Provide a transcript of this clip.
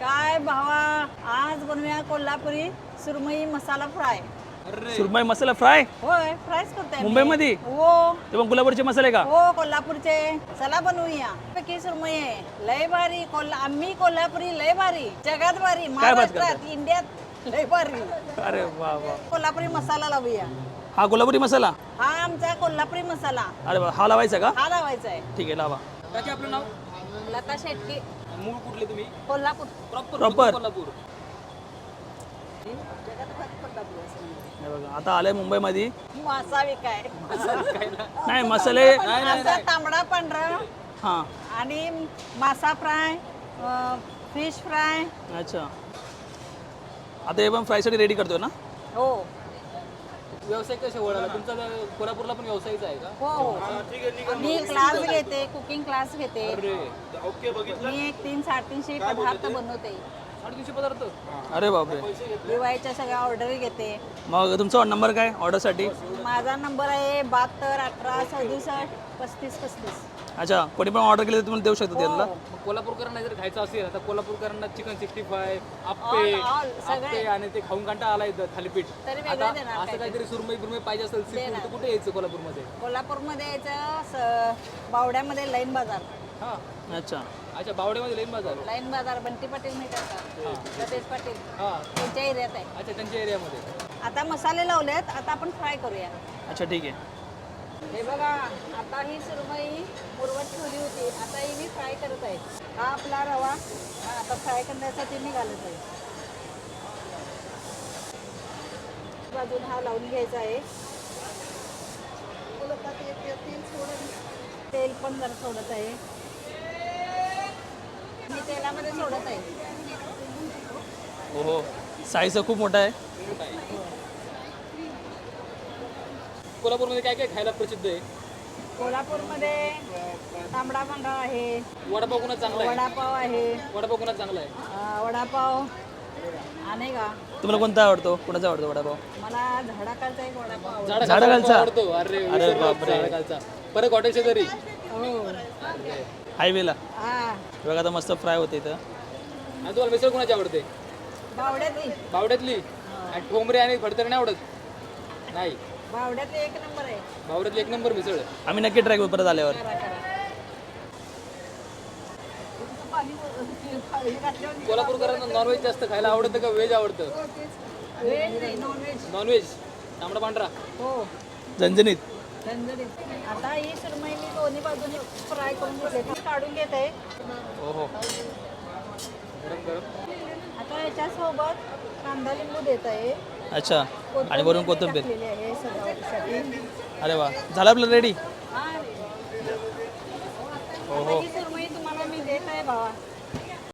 काय भावा आज बनवूया कोल्हापुरी सुरमई मसाला फ्राय. सुरमई मसाला फ्राय? होय फ्रायच करताय मी. मुंबईमध्ये? हो. ते मग गुलाबरचे मसाले का? हो कोल्हापूरचे. चला बनवूया. पैकी सुरमई आहे. लय भारी. कोल्हा आम्ही कोल्हापुरी लय भारी. जगात भारी. बात महाराष्ट्रात इंडियात लय भारी. अरे वा वा. कोल्हापुरी मसाला लावूया. हा गुलाबरी मसाला? हा आमचा कोल्हापुरी मसाला. अरे वा हा लावायचा का? हा लावायचा आहे. ठीक आहे लावा. काकी आपलं नाव? लता शेटकी मूळ कुठले तुम्ही? कोल्हापूर. Proper Proper. कोल्हापूर? हे बघा आता आलंय मुंबईमध्ये. मासा विकाय नाही मसाले तांबडा पांढरा. हां. आणि मासा फ्राय फिश फ्राय. अच्छा. आता हे पण फ्रायसाठी रेडी करतोय ना? हो. व्यवसाय कसे वळाला तुमचा कोल्हापूरला पण व्यवसायच आहे का? हो हो. मी क्लास घेते कुकिंग क्लास घेते. अरे मी एक तीन साडेतीनशे पदार्थ बनवते. साडेतीनशे पदार्थ? अरे बापरे. दिवाळीच्या सगळ्या ऑर्डर घेते. मग तुमचा नंबर काय? ऑर्डरसाठी माझा नंबर आहे बहात्तर अठरा सदुसष्ट पस्तीस पस्तीस. अच्छा कोणी पण ऑर्डर केलं तर तुम्ही देऊ शकता त्यांना? हो. मग कोल्हापूरकरांना जर खायचं असेल तर कोल्हापूरकरांना चिकन सिक्स्टी फाय आप्पे All, all, सगळे. आप्पे आणि ते खाऊन कांटा आलाय इथं थालीपीठ. तरी वेगळं आता देणार असं काहीतरी. सुरमई बुरमई पाहिजे असेल सीफूड तर कुठे यायचं कोल्हापूरमध्ये? कोल्हापूरमध्ये यायचं स- बावड्यामध्ये लाईन बाजार. हा. अच्छा. अच्छा बावडेमध्ये लेन बाजार. लाईन बाजार बंटी पाटील मिळतात का? सतेज पाटील. हा. त्यांच्या एरियात आहे. अच्छा त्यांच्या एरियामध्ये. आता मसाले लावलेत आता आपण फ्राय करूया. अच्छा ठीक आहे. हे बघा आता ही सुरमई मुरवत ठेवली होती. आता ही मी फ्राय करत आहे. हा आपला रवा. आता फ्राय करण्यासाठी मी घालत आहे. बाजून हा लावून घ्यायचा आहे. तेल पण जरा सोडत आहे. मी तेलामध्ये सोडत आहे. हो हो. साईज खूप मोठा आहे. कोल्हापूरमध्ये काय काय खायला प्रसिद्ध आहे? कोल्हापूरमध्ये तांबडा पांढरा आहे. वडापाव कोणा चांगला आहे? वडापाव आहे. वडापाव कोणा चांगला आहे? अं, वडापाव. आणि का? तुम्हाला कोणता आवडतो? कोणाचा आवडतो वडापाव? मला झाडाखालचा एक वडापाव आवडतो. झाडा झाडाखालचा? आवडतो. अरे अरे बापरे. झाडाखालचा. परत हॉटेल शेजारी हो. हायवेला? हा. बघा आता मस्त फ्राय होते इथं. आणि तुम्हाला मिसळ कोणाची आवडते? बावड्यातली. बावड्यातली? आणि ठोंबरे आणि फडतर नाही आवडत? नाही. बावड्यातली एक नंबर आहे. बावड्यातली एक नंबर मिसळ. आम्ही नक्की ट्राय करू परत आल्यावर. करा करा. कोल्हापूरकरांना नॉनव्हेज जास्त खायला आवडतं का व्हेज आवडतं? व्हेज नाही नॉनव्हेज नॉनव्हेज तांबडा पांढरा. हो. झणझणीत. झणझणीत. आता ही सुरमई मी दोन्ही बाजूने फ्राय करून घेते काढून घेत. आहे हो हो. गरम गरम. आता याच्यासोबत कांदा लिंबू देत आहे. अच्छा. आणि वरून कोथिंबीर. टाकलेली आहे सजावटीसाठी अरे वा. झालं आपलं रेडी हा. हो आता सुरमई तुम्हाला मी देत आहे भावा.